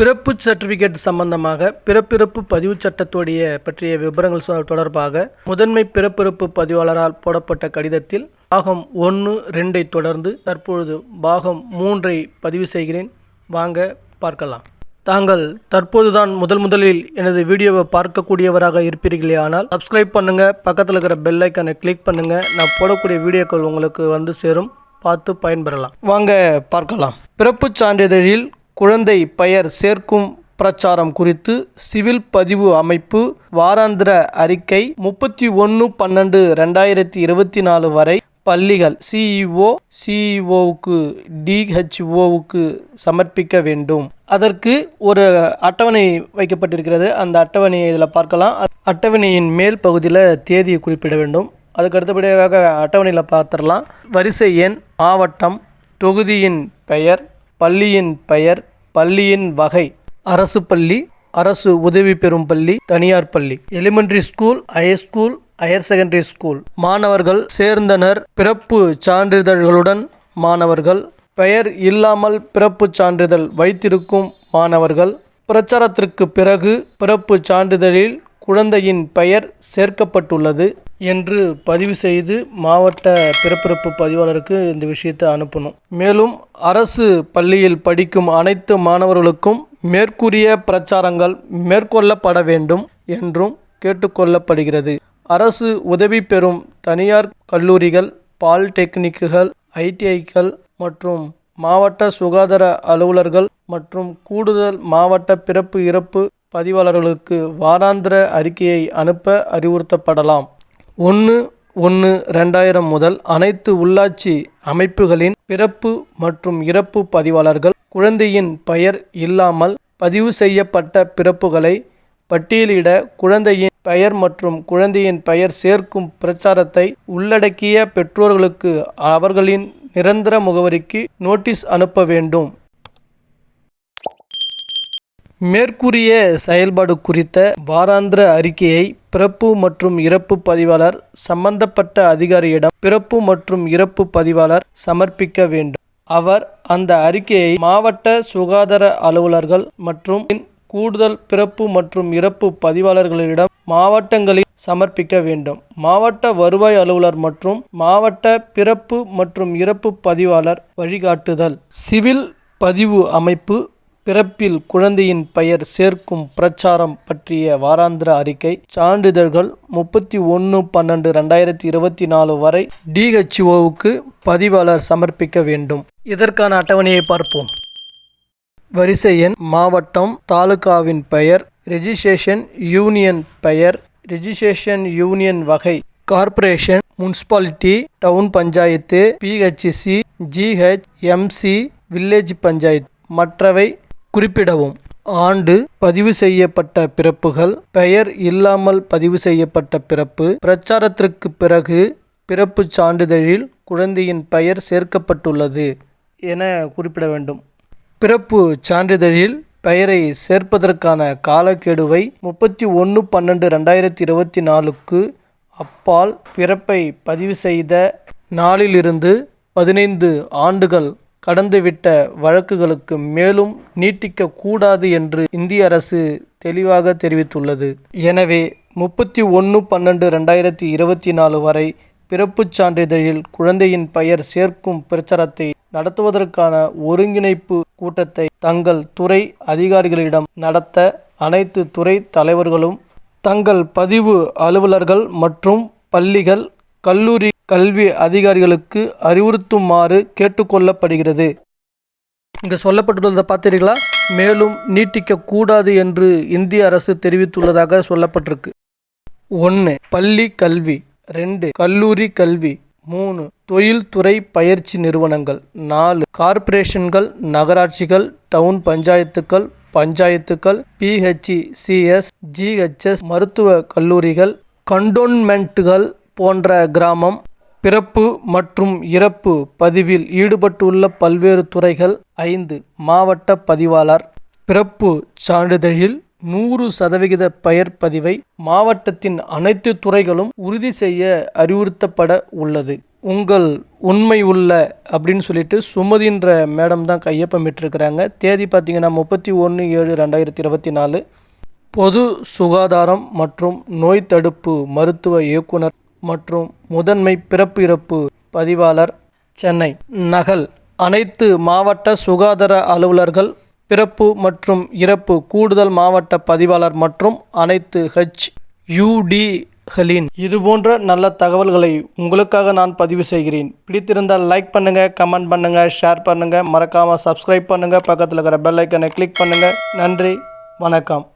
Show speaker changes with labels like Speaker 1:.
Speaker 1: பிறப்பு சர்டிஃபிகேட் சம்பந்தமாக பிறப்பிறப்பு பதிவு சட்டத்துடைய பற்றிய விவரங்கள் தொடர்பாக முதன்மை பிறப்பிறப்பு பதிவாளரால் போடப்பட்ட கடிதத்தில் பாகம் ஒன்று ரெண்டை தொடர்ந்து தற்பொழுது பாகம் மூன்றை பதிவு செய்கிறேன். வாங்க பார்க்கலாம். தாங்கள் தற்போதுதான் முதல் முதலில் எனது வீடியோவை பார்க்கக்கூடியவராக இருப்பீர்களே ஆனால் சப்ஸ்கிரைப் பண்ணுங்க பக்கத்தில் இருக்கிற பெல் ஐக்கனை கிளிக் பண்ணுங்க. நான் போடக்கூடிய வீடியோக்கள் உங்களுக்கு வந்து சேரும். பார்த்து பயன்பெறலாம். வாங்க பார்க்கலாம். பிறப்புச் சான்றிதழில் குழந்தை பெயர் சேர்க்கும் பிரச்சாரம் குறித்து சிவில் பதிவு அமைப்பு வாராந்திர அறிக்கை முப்பத்தி ஒன்று பன்னெண்டு ரெண்டாயிரத்தி இருபத்தி நாலு வரை பள்ளிகள் சிஇஓ சிஇஓவுக்கு டிஹெச்ஓவுக்கு சமர்ப்பிக்க வேண்டும். அதற்கு ஒரு அட்டவணை வைக்கப்பட்டிருக்கிறது. அந்த அட்டவணையை இதில் பார்க்கலாம். அட்டவணையின் மேல் பகுதியில் தேதியை குறிப்பிட வேண்டும். அதுக்கு அடுத்தபடியாக அட்டவணையில் பார்த்துடலாம். வரிசை எண் மாவட்டம் தொகுதியின் பெயர் பள்ளியின் பெயர் பள்ளியின் வகை. அரசு பள்ளி அரசு உதவி பெறும் பள்ளி தனியார் பள்ளி. Elementary school higher school higher secondary school. மாணவர்கள் சேர்ந்தனர் பிறப்பு சான்றிதழ்களுடன் மாணவர்கள். பெயர் இல்லாமல் பிறப்பு சான்றிதழ் வைத்திருக்கும் மாணவர்கள். பிரச்சாரத்திற்கு பிறகு பிறப்பு சான்றிதழில் குழந்தையின் பெயர் சேர்க்கப்பட்டுள்ளது என்று பதிவு செய்து மாவட்ட பிறப்பிறப்பு பதிவாளருக்கு இந்த விஷயத்தை அனுப்பணும். மேலும் அரசு பள்ளியில் படிக்கும் அனைத்து மாணவர்களுக்கும் மேற்கூறிய பிரச்சாரங்கள் மேற்கொள்ளப்பட வேண்டும் என்றும் கேட்டுக்கொள்ளப்படுகிறது. அரசு உதவி பெறும் தனியார் கல்லூரிகள் பால்டெக்னிக்குகள் ஐடிஐக்கள் மற்றும் மாவட்ட சுகாதார அலுவலர்கள் மற்றும் கூடுதல் மாவட்ட பிறப்பு இறப்பு பதிவாளர்களுக்கு வாராந்திர அறிக்கையை அனுப்ப அறிவுறுத்தப்படலாம். ஒன்று ஒன்று ரெண்டாயிரம் முதல் அனைத்து உள்ளாட்சி அமைப்புகளின் பிறப்பு மற்றும் இறப்பு பதிவாளர்கள் குழந்தையின் பெயர் இல்லாமல் பதிவு செய்யப்பட்ட பிறப்புகளை பட்டியலிட குழந்தையின் பெயர் மற்றும் குழந்தையின் பெயர் சேர்க்கும் பிரச்சாரத்தை உள்ளடக்கிய பெற்றோர்களுக்கு அவர்களின் நிரந்தர முகவரிக்கு நோட்டீஸ் அனுப்ப வேண்டும். மேற்கூறிய செயல்பாடு குறித்த வாராந்திர அறிக்கையை பிறப்பு மற்றும் இறப்பு பதிவாளர் சம்பந்தப்பட்ட அதிகாரியிடம் பிறப்பு மற்றும் இறப்பு பதிவாளர் சமர்ப்பிக்க வேண்டும். அவர் அந்த அறிக்கையை மாவட்ட சுகாதார அலுவலர்கள் மற்றும் கூடுதல் பிறப்பு மற்றும் இறப்பு பதிவாளர்களிடம் மாவட்டங்களில் சமர்ப்பிக்க வேண்டும். மாவட்ட வருவாய் அலுவலர் மற்றும் மாவட்ட பிறப்பு மற்றும் இறப்பு பதிவாளர் வழிகாட்டுதல். சிவில் பதிவு அமைப்பு பிறப்பில் குழந்தையின் பெயர் சேர்க்கும் பிரச்சாரம் பற்றிய வாராந்திர அறிக்கை சான்றிதழ்கள் முப்பத்தி ஒன்று பன்னெண்டு ரெண்டாயிரத்தி இருபத்தி நாலு வரை டிஹெச்ஓவுக்கு பதிவாளர் சமர்ப்பிக்க வேண்டும். இதற்கான அட்டவணையை பார்ப்போம். வரிசை எண் மாவட்டம் தாலுகாவின் பெயர் ரெஜிஸ்ட்ரேஷன் யூனியன் பெயர் ரெஜிஸ்ட்ரேஷன் யூனியன் வகை corporation municipality town panchayat PHCC GH MC village panchayat மற்றவை குறிப்பிடவும். ஆண்டு பதிவு செய்யப்பட்ட பிறப்புகள் பெயர் இல்லாமல் பதிவு செய்யப்பட்ட பிறப்பு பிரச்சாரத்திற்கு பிறகு பிறப்புச் சான்றிதழில் குழந்தையின் பெயர் சேர்க்கப்பட்டுள்ளது என குறிப்பிட வேண்டும். பிறப்பு சான்றிதழில் பெயரை சேர்ப்பதற்கான காலக்கெடுவை முப்பத்தி ஒன்று பன்னெண்டு ரெண்டாயிரத்தி இருபத்தி நாலுக்கு அப்பால் பிறப்பை பதிவு செய்த நாளிலிருந்து பதினைந்து ஆண்டுகள் கடந்துவிட்ட வழக்குகளுக்கு மேலும் நீட்டிக்கக்கூடாது என்று இந்திய அரசு தெளிவாக தெரிவித்துள்ளது. எனவே முப்பத்தி ஒன்று பன்னெண்டு ரெண்டாயிரத்தி இருபத்தி நாலு வரை பிறப்புச் சான்றிதழில் குழந்தையின் பெயர் சேர்க்கும் பிரச்சாரத்தை நடத்துவதற்கான ஒருங்கிணைப்பு கூட்டத்தை தங்கள் துறை அதிகாரிகளிடம் நடத்த அனைத்து துறை தலைவர்களும் தங்கள் பதிவு அலுவலர்கள் மற்றும் பள்ளிகள் கல்லூரி கல்வி அதிகாரிகளுக்கு அறிவுறுத்துமாறு கேட்டுக்கொள்ளப்படுகிறது. இங்கே சொல்லப்பட்டுள்ளதை பார்த்தீர்களா? மேலும் நீட்டிக்கக்கூடாது என்று இந்திய அரசு தெரிவித்துள்ளதாக சொல்லப்பட்டிருக்கு. ஒன்று பள்ளி கல்வி. ரெண்டு கல்லூரி கல்வி. மூணு தொழில்துறை பயிற்சி நிறுவனங்கள். நாலு கார்ப்பரேஷன்கள் நகராட்சிகள் டவுன் பஞ்சாயத்துக்கள் பஞ்சாயத்துக்கள் பிஹெச்இ சிஎஸ் ஜிஹெச்எஸ் மருத்துவ கல்லூரிகள் கண்டோன்மெண்ட்டுகள் போன்ற கிராமம் பிறப்பு மற்றும் இறப்பு பதிவில் ஈடுபட்டுள்ள பல்வேறு துறைகள் ஐந்து மாவட்ட பதிவாளர். பிறப்பு சான்றிதழில் நூறு சதவிகித பெயர் பதிவை மாவட்டத்தின் அனைத்து துறைகளும் உறுதி செய்ய அறிவுறுத்தப்பட உள்ளது. உங்கள் உண்மை உள்ள அப்படின்னு சொல்லிட்டு சுமதின்ற மேடம் தான் கையொப்பமிட்டிருக்கிறாங்க. தேதி பார்த்தீங்கன்னா முப்பத்தி ஒன்று ஏழு ரெண்டாயிரத்தி இருபத்தி நாலு. பொது சுகாதாரம் மற்றும் நோய் தடுப்பு மருத்துவ இயக்குனர் மற்றும் முதன்மை பிறப்பு இறப்பு பதிவாளர் சென்னை. நகல். அனைத்து மாவட்ட சுகாதார அலுவலர்கள் பிறப்பு மற்றும் இறப்பு கூடுதல் மாவட்ட பதிவாளர் மற்றும் அனைத்து ஹெச் யூடிகளின் இதுபோன்ற நல்ல தகவல்களை உங்களுக்காக நான் பதிவு செய்கிறேன். பிடித்திருந்தால் லைக் பண்ணுங்கள் கமெண்ட் பண்ணுங்கள் ஷேர் பண்ணுங்கள் மறக்காமல் சப்ஸ்கிரைப் பண்ணுங்கள் பக்கத்தில் இருக்கிற பெல் ஐக்கனை கிளிக் பண்ணுங்கள் நன்றி வணக்கம்.